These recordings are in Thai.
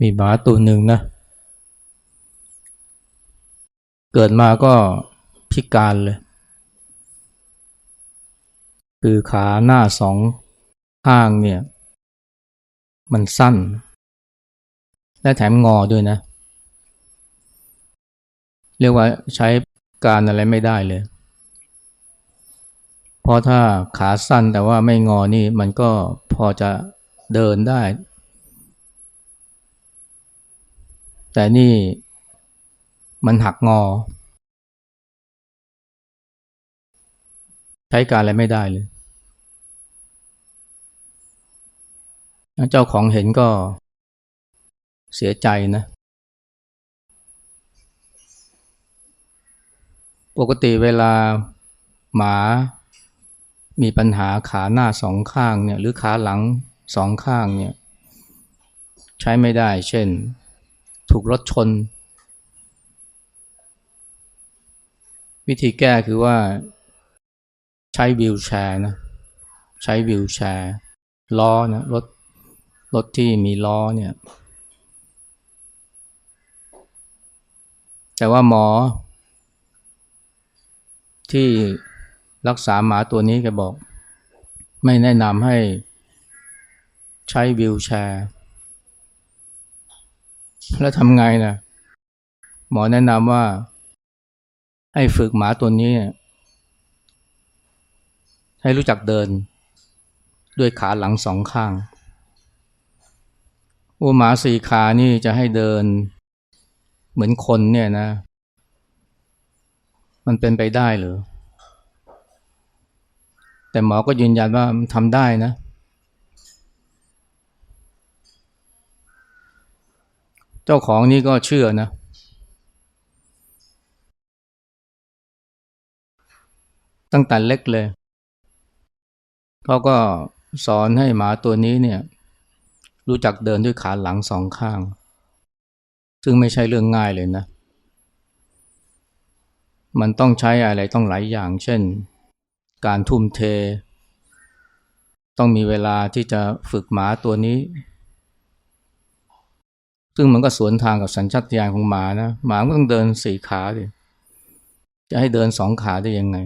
มีหมาตัวหนึ่งนะ เกิดมาก็พิการเลย คือขาหน้าสองข้างเนี่ย มันสั้น และแถมงอด้วยนะ เรียกว่าใช้การอะไรไม่ได้เลย เพราะถ้าขาสั้นแต่ว่าไม่งอนี่มันก็พอจะเดินได้ แต่นี่มันหักงอ ใช้การอะไรไม่ได้เลย เจ้าของเห็นก็เสียใจนะ ปกติเวลาหมามีปัญหาขาหน้าสองข้างเนี่ยหรือขาหลังสองข้างเนี่ย ใช้ไม่ได้ เช่น ถูกรถชน วิธีแก้คือว่าใช้วิวแชร์นะใช้วิวแชร์ล้อนะรถรถที่มีล้อเนี่ย แต่ว่าหมอ ที่รักษาหมาตัวนี้แกบอก ไม่แนะนำให้ใช้วิวแชร์ แล้วทำไงนะหมอแนะนำว่า ให้ฝึกหมาตัวนี้ ให้รู้จักเดิน ด้วยขาหลังสองข้างโอ้หมาสี่ขานี่จะให้เดิน เหมือนคนเนี่ยนะ มันเป็นไปได้หรือแต่หมอก็ยืนยันว่าทำได้นะ เจ้าของนี่ก็เชื่อนะ ตั้งแต่เล็กเลย เขาก็สอนให้หมาตัวนี้เนี่ย รู้จักเดินด้วยขาหลังสองข้าง ซึ่งไม่ใช่เรื่องง่ายเลยนะ มันต้องใช้อะไรต้องหลายอย่าง เช่น การทุ่มเท ต้องมีเวลาที่จะฝึกหมาตัวนี้ ซึ่งมันก็สวนทางกับสัญชาตญาณของหมานะหมาก็ต้องเดินสี่ขาดิจะให้เดินสองขาได้ยังไง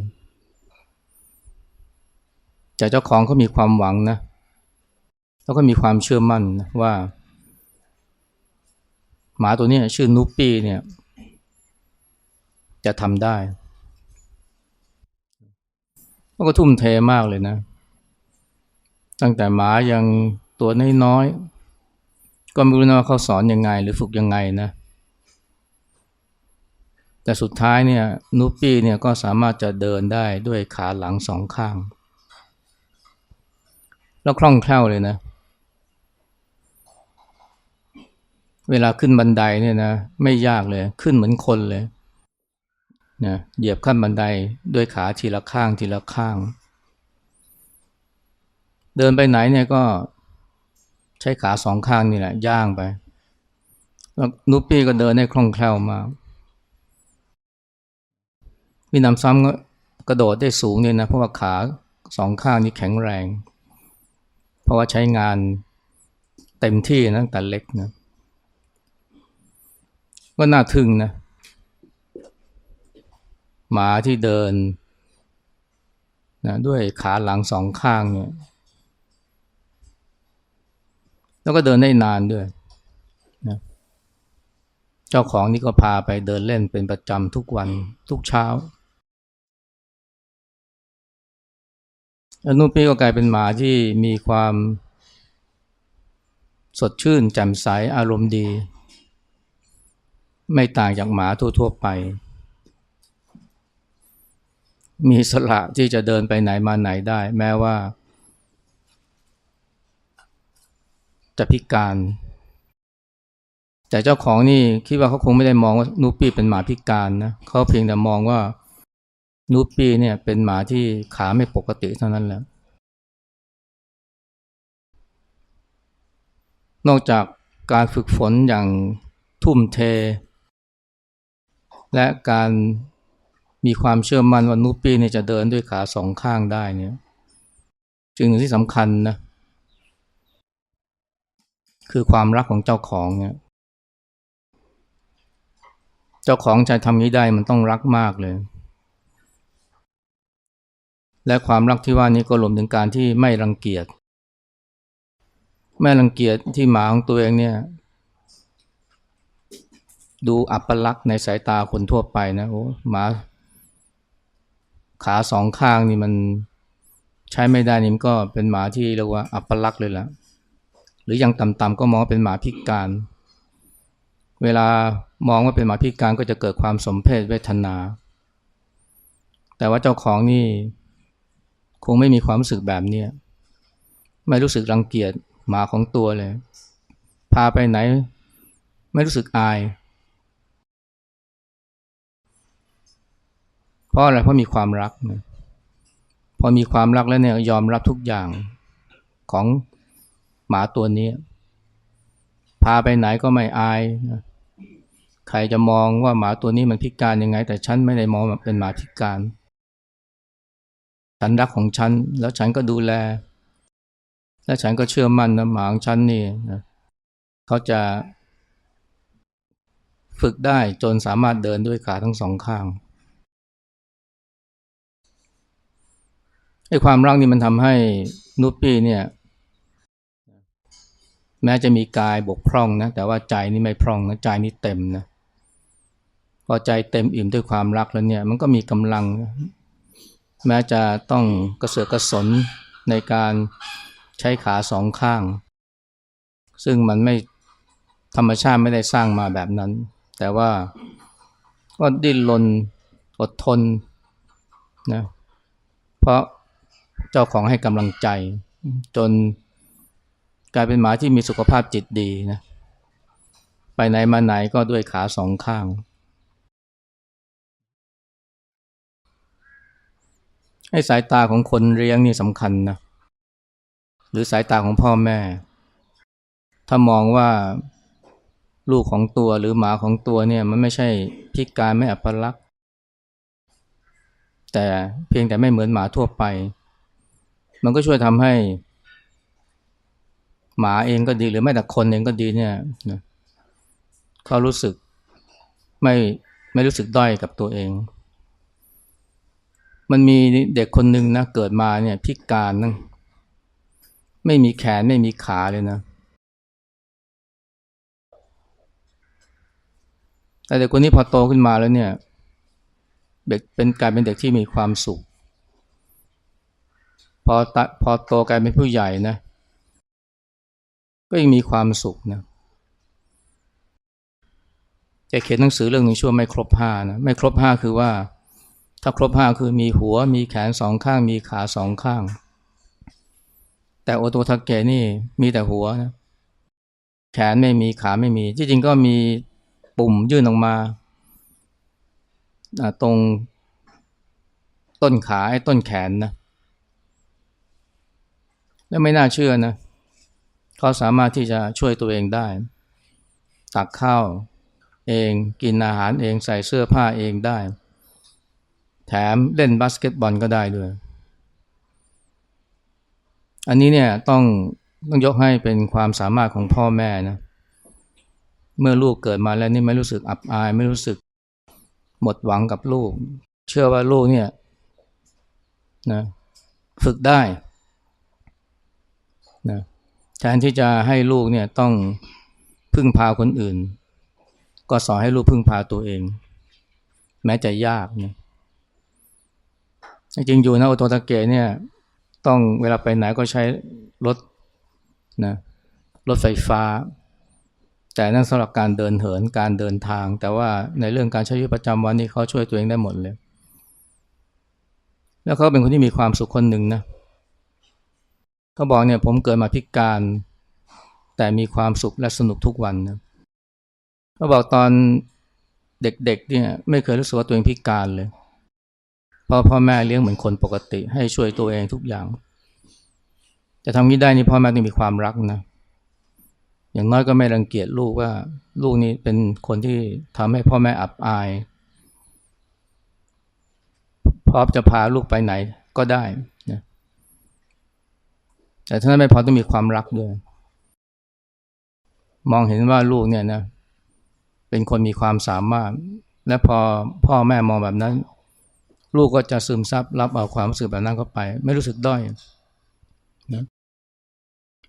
แต่เจ้าของเขามีความหวังนะแล้วก็มีความเชื่อมั่นนะว่า หมาตัวนี้ชื่อนุปปี้เนี่ย จะทำได้ก็ทุ่มเทมากเลยนะ ตั้งแต่หมายังตัวน้อยๆ ก็ไม่รู้นะว่าเขาสอนยังไง หรือฝึกยังไงนะ แต่สุดท้ายเนี่ยนุปปี้เนี่ยก็สามารถจะเดินได้ด้วยขาหลังสองข้าง แล้วคล่องแคล่วเลยนะ เวลาขึ้นบันไดเนี่ยนะ ไม่ยากเลยขึ้นเหมือนคนเลยนะเหยียบขั้นบันไดด้วยขาทีละข้างทีละข้าง เดินไปไหนเนี่ยก็ ใช้ขาสองข้างนี่แหละย่างไป แล้วนุปปี้ก็เดินได้คล่องแคล่วมากมีนำซ้ำก็กระโดดได้สูงเนี่ยนะเพราะว่าขาสองข้างนี้แข็งแรง เพราะว่าใช้งานเต็มที่นะตั้งแต่เล็กนะก็น่าทึ่งนะหมาที่เดินนะด้วยขาหลังสองข้างเนี่ย แล้วก็เดินได้นานด้วยนะเจ้าของนี่ก็พาไปเดินเล่นเป็นประจำทุกวันทุกเช้าแล้วนุ่ปี้ก็กลายเป็นหมาที่มีความสดชื่นแจ่มใสอารมณ์ดี ไม่ต่างจากหมาทั่วๆไป มีสละที่จะเดินไปไหนมาไหนได้ แม้ว่า จะพิการ แต่เจ้าของนี่คิดว่าเขาคงไม่ได้มองว่านูปี้เป็นหมาพิการนะเขาเพียงแต่มองว่านูปี้เนี่ยเป็นหมาที่ขาไม่ปกติเท่านั้นแหละนอกจากการฝึกฝนอย่างทุ่มเท และการมีความเชื่อมั่นว่านูปี้เนี่ยจะเดินด้วยขาสองข้างได้เนี่ยจึงที่สำคัญนะ คือความรักของเจ้าของเนี่ยเจ้าของจะทำนี้ได้มันต้องรักมากเลย และความรักที่ว่านี้ก็รวมถึงการที่ไม่รังเกียจไม่รังเกียจที่หมาของตัวเองเนี่ยดูอัปลักษณ์ในสายตาคนทั่วไปนะโอ้หมาขาสองข้างนี่มันใช้ไม่ได้นี่มันก็เป็นหมาที่เรียกว่าอัปลักษณ์เลยละ หรือยังต่ำๆก็มองว่าเป็นหมาพิการ เวลามองว่าเป็นหมาพิการก็จะเกิดความสมเพศเวทนา แต่ว่าเจ้าของนี่คงไม่มีความรู้สึกแบบนี้ไม่รู้สึกรังเกียจหมาของตัวเลย พาไปไหน ไม่รู้สึกอาย เพราะอะไรเพราะมีความรักนะพอมีความรักแล้วเนี่ยยอมรับทุกอย่างของ หมาตัวนี้ พาไปไหนก็ไม่อายนะใครจะมองว่าหมาตัวนี้มันพิการยังไง แต่ฉันไม่ได้มองเป็นหมาพิการ ฉันรักของฉัน แล้วฉันก็ดูแล และฉันก็เชื่อมั่นนะหมาของฉันนี่นะเขาจะ ฝึกได้จนสามารถเดินด้วยขาทั้งสองข้างไอ้ความรักนี่มันทำให้นุปปี้เนี่ย แม้จะมีกายบกพร่องนะแต่ว่าใจนี่ไม่พร่องนะใจนี่เต็มนะพอใจเต็มอิ่มด้วยความรักแล้วเนี่ยมันก็มีกำลัง แม้จะต้องกระเสือกกระสนในการใช้ขาสองข้าง ซึ่งมันไม่ธรรมชาติไม่ได้สร้างมาแบบนั้น แต่ว่าก็ดิ้นรนอดทนนะเพราะเจ้าของให้กำลังใจจน กลายเป็นหมาที่มีสุขภาพจิตดีนะ ไปไหนมาไหนก็ด้วยขาสองข้าง ให้สายตาของคนเลี้ยงนี่สำคัญนะ หรือสายตาของพ่อแม่ ถ้ามองว่าลูกของตัวหรือหมาของตัวเนี่ยมันไม่ใช่พิการไม่อัปลักษณ์แต่เพียงแต่ไม่เหมือนหมาทั่วไป มันก็ช่วยทำให้ หมาเองก็ดีหรือแม้แต่คนเองก็ดีเนี่ยนะเขารู้สึกไม่ไม่รู้สึกด้อยกับตัวเอง มันมีเด็กคนหนึ่งนะเกิดมาเนี่ยพิการนั่งไม่มีแขนไม่มีขาเลยนะแต่เด็กคนนี้พอโตขึ้นมาแล้วเนี่ยเด็กเป็นกลายเป็นเด็กที่มีความสุข พอตพอโตกลายเป็นผู้ใหญ่นะ ก็ยังมีความสุขนะจะเขียนหนังสือเรื่องนี้ช่วไม่ครบห้านะไม่ครบห้าคือว่า ถ้าครบห้าคือมีหัว มีแขนสองข้าง มีขาสองข้าง แต่โอโตทาเกะนี่มีแต่หัวนะแขนไม่มีขาไม่มีที่จริงก็มีปุ่มยื่นออกมาตรงต้นขาไอ้ต้นแขนนะ แล้วไม่น่าเชื่อนะ เขาสามารถที่จะช่วยตัวเองได้ ตักข้าวเองกินอาหารเองใส่เสื้อผ้าเองได้ แถมเล่นบาสเกตบอลก็ได้ด้วย อันนี้เนี่ยต้องต้องยกให้เป็นความสามารถของพ่อแม่นะเมื่อลูกเกิดมาแล้วนี่ไม่รู้สึกอับอาย ไม่รู้สึกหมดหวังกับลูก เชื่อว่าลูกเนี่ยนะฝึกได้ แทนที่จะให้ลูกเนี่ยต้องพึ่งพาคนอื่น ก็สอนให้ลูกพึ่งพาตัวเอง แม้จะยากเนะจริงอยู่นะโอโตตะเกะเนี่ยต้องเวลาไปไหนก็ใช้รถนะรถไฟฟ้า แต่นั่นสำหรับการเดินเหินการเดินทาง แต่ว่าในเรื่องการใช้ชีวิตประจำวันนี่เขาช่วยตัวเองได้หมดเลย แล้วเขาเป็นคนที่มีความสุขคนหนึ่งนะเขาบอกเนี่ยผมเกิดมาพิการ แต่มีความสุขและสนุกทุกวันนะเขาบอกตอนเด็กๆเนี่ยไม่เคยรู้สึกว่าตัวเองพิการเลยเพราะพ่อแม่เลี้ยงเหมือนคนปกติ ให้ช่วยตัวเองทุกอย่าง จะทำนี้ได้นี่พ่อแม่ต้องมีความรักนะ อย่างน้อยก็ไม่รังเกียจลูกว่า ลูกนี้เป็นคนที่ทำให้พ่อแม่อับอาย พร้อมจะพาลูกไปไหนก็ได้นะ แต่ท่านั้นไม่พอต้องมีความรักด้วย มองเห็นว่าลูกเนี่ยนะ เป็นคนมีความสามารถ และพอพ่อแม่มองแบบนั้น ลูกก็จะซึมซับรับเอาความรู้สึกแบบนั้นเข้าไป ไม่รู้สึกด้อยนะ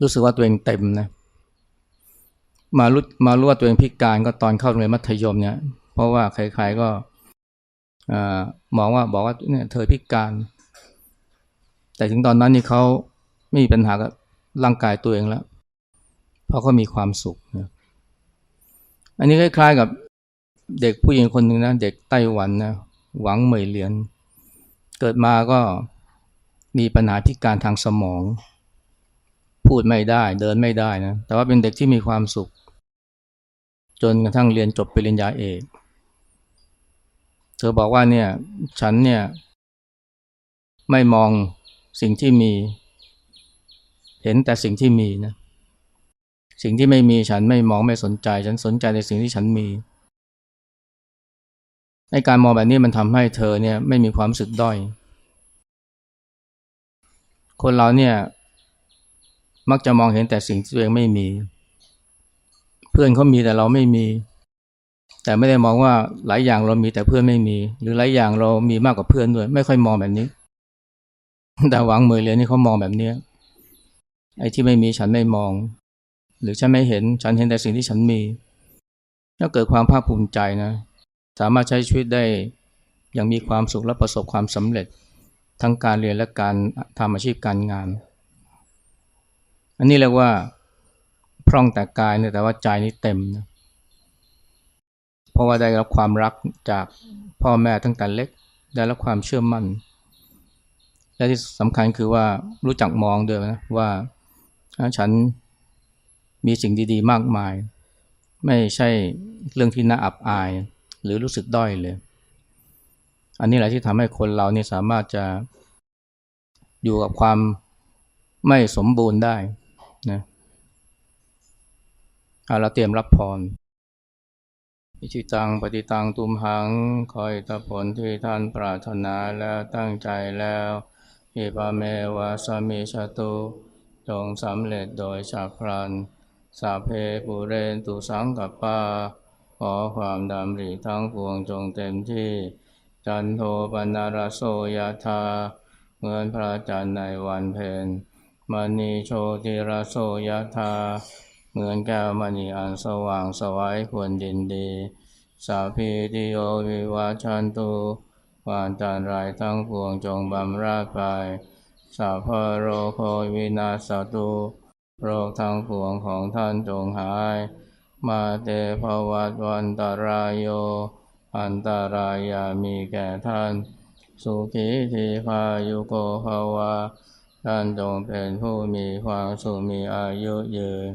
รู้สึกว่าตัวเองเต็มนะมารู้มารู้ว่าตัวเองพิการก็ตอนเข้าโรงเรียนมัธยมเนี่ย เพราะว่าใครๆก็มองว่าบอกว่าเนี่ยเธอพิการ แต่ถึงตอนนั้นนี่เขา ไม่มีปัญหากับร่างกายตัวเองแล้ว เพราะเขามีความสุขนะอันนี้คล้ายๆกับเด็กผู้หญิงคนหนึ่งนะ เด็กไต้หวันนะหวังเหมยเหรียญเกิดมาก็มีปัญหาพิการทางสมอง พูดไม่ได้ เดินไม่ได้นะแต่ว่าเป็นเด็กที่มีความสุข จนกระทั่งเรียนจบปริญญาเอกเธอบอกว่าเนี่ยฉันเนี่ยไม่มองสิ่งที่มี เห็นแต่สิ่งที่มีนะสิ่งที่ไม่มีฉันไม่มองไม่สนใจ ฉันสนใจในสิ่งที่ฉันมีในการมองแบบนี้มันทำให้เธอเนี่ยไม่มีความสึกด้อย คนเราเนี่ย มักจะมองเห็นแต่สิ่งที่ตัวเองไม่มี เพื่อนเขามีแต่เราไม่มี แต่ไม่ได้มองว่าหลายอย่างเรามีแต่เพื่อนไม่มี หรือหลายอย่างเรามีมากกว่าเพื่อนด้วย ไม่ค่อยมองแบบนี้ แต่หวังมือเรียนนี่เขามองแบบนี้ ไอ้ที่ไม่มีฉันไม่มอง หรือฉันไม่เห็นฉันเห็นแต่สิ่งที่ฉันมีถ้าเกิดความภาคภูมิใจนะ สามารถใช้ชีวิตได้อย่างมีความสุขและประสบความสำเร็จ ทั้งการเรียนและการทำอาชีพการงาน อันนี้เรียกว่าพร่องแต่กายเนี่ยแต่ว่าใจนี่เต็มนะเพราะว่าได้รับความรักจากพ่อแม่ตั้งแต่เล็ก ได้รับความเชื่อมั่น และที่สำคัญคือว่ารู้จักมองด้วยนะว่า ฉันมีสิ่งดีๆ มากมาย ไม่ใช่เรื่องที่น่าอับอาย หรือรู้สึกด้อยเลย อันนี้แหละที่ทำให้คนเราเนี่ยสามารถจะอยู่กับความไม่สมบูรณ์ได้นะเราเตรียมรับพรอิชิตังปฏิตังตุมหัง คอยตะผลที่ท่านปรารถนาแล้วตั้งใจแล้วอิปาเมวะสมิชตุ จงสำเร็จโดยฉับพลัน สาเพปุเรนตุสังกัปปาขอความดำริทั้งปวงจงเต็มที่ จันโทปนารโสยธาเหมือนพระจันทร์ในวันเพ็ญมณีโชติรโสยธาเหมือนแก้วมณีอันสว่างสวัยควรดินดี สาพีติโยวิวาชันตุวานจันไรทั้งปวงจงบำราดไป สาพโรโควินาสตุโรคทั้งปวงของท่านจงหาย มาเตภวัตวันตรายโย อันตรายามีแก่ท่าน สุขีทีพายุโกภาวาท่านจงเป็นผู้มีความสุขมีอายุยืน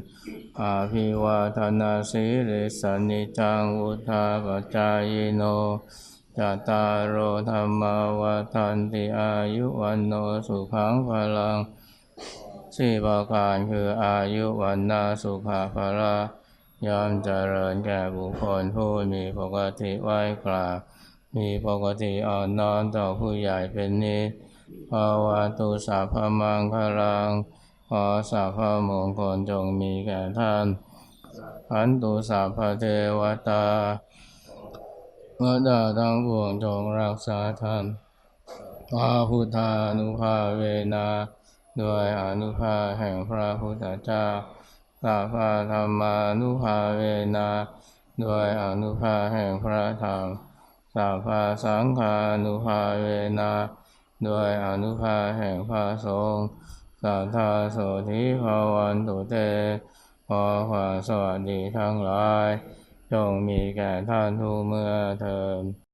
อาภิวาทนาสีริสนิจังวุธาปจายโน จตารโรธรรมวาทันติอายุวันโนสุขังพลังสี่ประการคืออายุวันนาสุขภาระย่อมเจริญแก่บุคคลผู้มีปกติไหวกราบมีปกติอ่อนน้อมต่อผู้ใหญ่เป็นนิสภาวะตุสัพมังคลังขอสัพมงคลจงมีแก่ท่านขันตุสัพพเทวตา เมื่อดาทั้งปวงจงรักษาท่านพระพุทธานุภาเวนาด้วยอนุภาแห่งพระพุทธเจ้าสัพพธรรมานุภาเวนะด้วยอนุภาแห่งพระธรรมสัพพสังฆานุภาเวนะด้วยอนุภาแห่งพระสงฆ์สัทธาโสธิภาวันตุเตขอความสวัสดีทั้งหลาย จงมีแก่ท่านทุกเมื่อเทิน